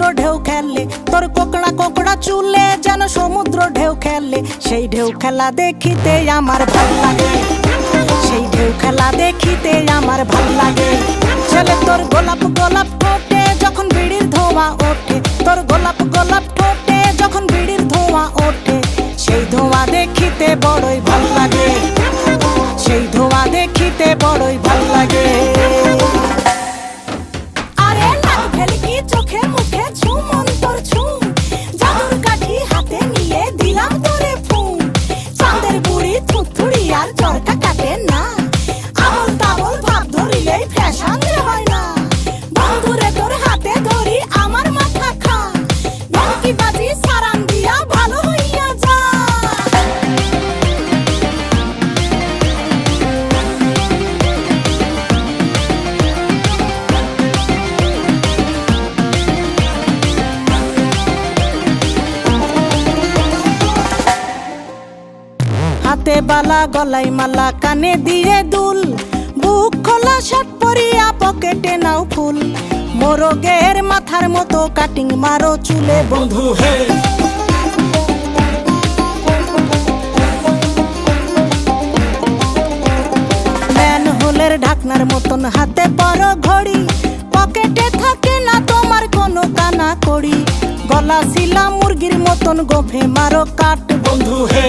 খেলে, তোর কোকড়া কোকড়া চুলে যেন সমুদ্র ঢেউ খেললে সেই ঢেউ খেলা দেখিতে আমার ভালো লাগে। সেই ঢেউ খেলা দেখিতে আমার ভালো লাগে। ছেলে, তোর গোলাপ গোলাপ ওঠে যখন বিড়ির ধোয়া ওঠে, তোর গোলাপ গোলাপ হাতে বালা, গলায় মালা, কানে দিয়ে দুল। বুক খোলা, শার্ট পরিয়া, পকেটে নাও ফুল। মোরগের মাথার মতো কাটিং মারো চুলে, বন্ধু, হে। ম্যান হোলের ঢাকনার মতন হাতে বড় ঘড়ি। পকেটে থাকে না তোমার কোনো কানা কড়ি। গলা শিলা মুরগির মতন গোফে মারো কাট বন্ধু, হে।